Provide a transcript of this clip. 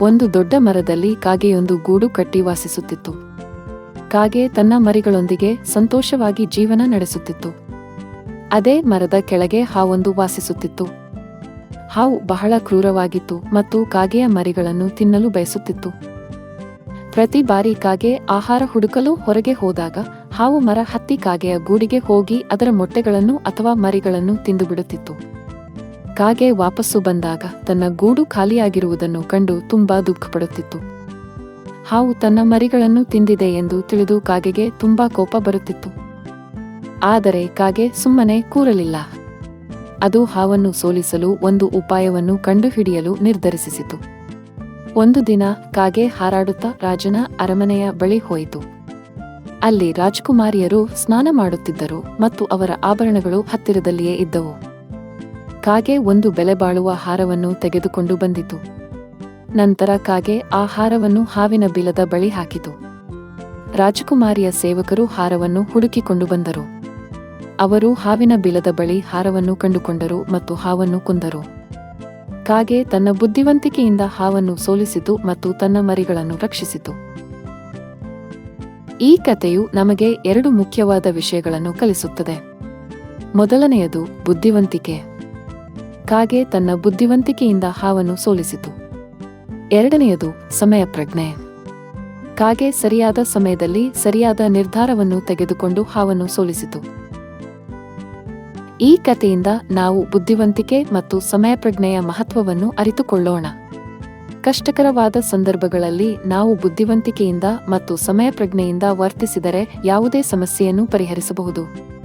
ಒಂದು ದೊಡ್ಡ ಮರದಲ್ಲಿ ಕಾಗೆಯೊಂದು ಗೂಡು ಕಟ್ಟಿ ವಾಸಿಸುತ್ತಿತ್ತು. ಕಾಗೆ ತನ್ನ ಮರಿಗಳೊಂದಿಗೆ ಸಂತೋಷವಾಗಿ ಜೀವನ ನಡೆಸುತ್ತಿತ್ತು. ಅದೇ ಮರದ ಕೆಳಗೆ ಹಾವೊಂದು ವಾಸಿಸುತ್ತಿತ್ತು. ಹಾವು ಬಹಳ ಕ್ರೂರವಾಗಿತ್ತು ಮತ್ತು ಕಾಗೆಯ ಮರಿಗಳನ್ನು ತಿನ್ನಲು ಬಯಸುತ್ತಿತ್ತು. ಪ್ರತಿ ಬಾರಿ ಕಾಗೆ ಆಹಾರ ಹುಡುಕಲು ಹೊರಗೆ ಹೋದಾಗ ಹಾವು ಮರ ಹತ್ತಿ ಕಾಗೆಯ ಗೂಡಿಗೆ ಹೋಗಿ ಅದರ ಮೊಟ್ಟೆಗಳನ್ನು ಅಥವಾ ಮರಿಗಳನ್ನು ತಿಂದುಬಿಡುತ್ತಿತ್ತು. ಕಾಗೆ ವಾಪಸ್ಸು ಬಂದಾಗ ತನ್ನ ಗೂಡು ಖಾಲಿಯಾಗಿರುವುದನ್ನು ಕಂಡು ತುಂಬಾ ದುಃಖಪಡುತ್ತಿತ್ತು. ಹಾವು ತನ್ನ ಮರಿಗಳನ್ನು ತಿಂದಿದೆ ಎಂದು ತಿಳಿದು ಕಾಗೆಗೆ ತುಂಬಾ ಕೋಪ ಬರುತ್ತಿತ್ತು. ಆದರೆ ಕಾಗೆ ಸುಮ್ಮನೆ ಕೂರಲಿಲ್ಲ. ಅದು ಹಾವನ್ನು ಸೋಲಿಸಲು ಒಂದು ಉಪಾಯವನ್ನು ಕಂಡುಹಿಡಿಯಲು ನಿರ್ಧರಿಸಿತು ಒಂದು ದಿನ ಕಾಗೆ ಹಾರಾಡುತ್ತಾ ರಾಜನ ಅರಮನೆಯ ಬಳಿ ಹೋಯಿತು. ಅಲ್ಲಿ ರಾಜಕುಮಾರಿಯರು ಸ್ನಾನ ಮಾಡುತ್ತಿದ್ದರು ಮತ್ತು ಅವರ ಆಭರಣಗಳು ಹತ್ತಿರದಲ್ಲಿಯೇ ಇದ್ದವು. ಕಾಗೆ ಒಂದು ಬೆಲೆಬಾಳುವ ಹಾರವನ್ನು ತೆಗೆದುಕೊಂಡು ಬಂದಿತು. ನಂತರ ಕಾಗೆ ಆ ಹಾರವನ್ನು ಹಾವಿನ ಬಿಲದ ಬಳಿ ಹಾಕಿತು. ರಾಜಕುಮಾರಿಯ ಸೇವಕರು ಹಾರವನ್ನು ಹುಡುಕಿಕೊಂಡು ಬಂದರು. ಅವರು ಹಾವಿನ ಬಿಲದ ಬಳಿ ಹಾರವನ್ನು ಕಂಡುಕೊಂಡರು ಮತ್ತು ಹಾವನ್ನು ಕೊಂದರು. ಕಾಗೆ ತನ್ನ ಬುದ್ಧಿವಂತಿಕೆಯಿಂದ ಹಾವನ್ನು ಸೋಲಿಸಿತು ಮತ್ತು ತನ್ನ ಮರಿಗಳನ್ನು ರಕ್ಷಿಸಿತು. ಈ ಕಥೆಯು ನಮಗೆ ಎರಡು ಮುಖ್ಯವಾದ ವಿಷಯಗಳನ್ನು ಕಲಿಸುತ್ತದೆ. ಮೊದಲನೆಯದು ಬುದ್ಧಿವಂತಿಕೆ. ಕಾಗೆ ತನ್ನ ಬುದ್ಧಿವಂತಿಕೆಯಿಂದ ಹಾವನ್ನು ಸೋಲಿಸಿತು. ಎರಡನೆಯದು ಸಮಯ ಪ್ರಜ್ಞೆ. ಕಾಗೆ ಸರಿಯಾದ ಸಮಯದಲ್ಲಿ ಸರಿಯಾದ ನಿರ್ಧಾರವನ್ನು ತೆಗೆದುಕೊಂಡು ಹಾವನ್ನು ಸೋಲಿಸಿತು. ಈ ಕಥೆಯಿಂದ ನಾವು ಬುದ್ಧಿವಂತಿಕೆ ಮತ್ತು ಸಮಯ ಪ್ರಜ್ಞೆಯ ಮಹತ್ವವನ್ನು ಅರಿತುಕೊಳ್ಳೋಣ. ಕಷ್ಟಕರವಾದ ಸಂದರ್ಭಗಳಲ್ಲಿ ನಾವು ಬುದ್ಧಿವಂತಿಕೆಯಿಂದ ಮತ್ತು ಸಮಯ ಪ್ರಜ್ಞೆಯಿಂದ ವರ್ತಿಸಿದರೆ ಯಾವುದೇ ಸಮಸ್ಯೆಯನ್ನು ಪರಿಹರಿಸಬಹುದು.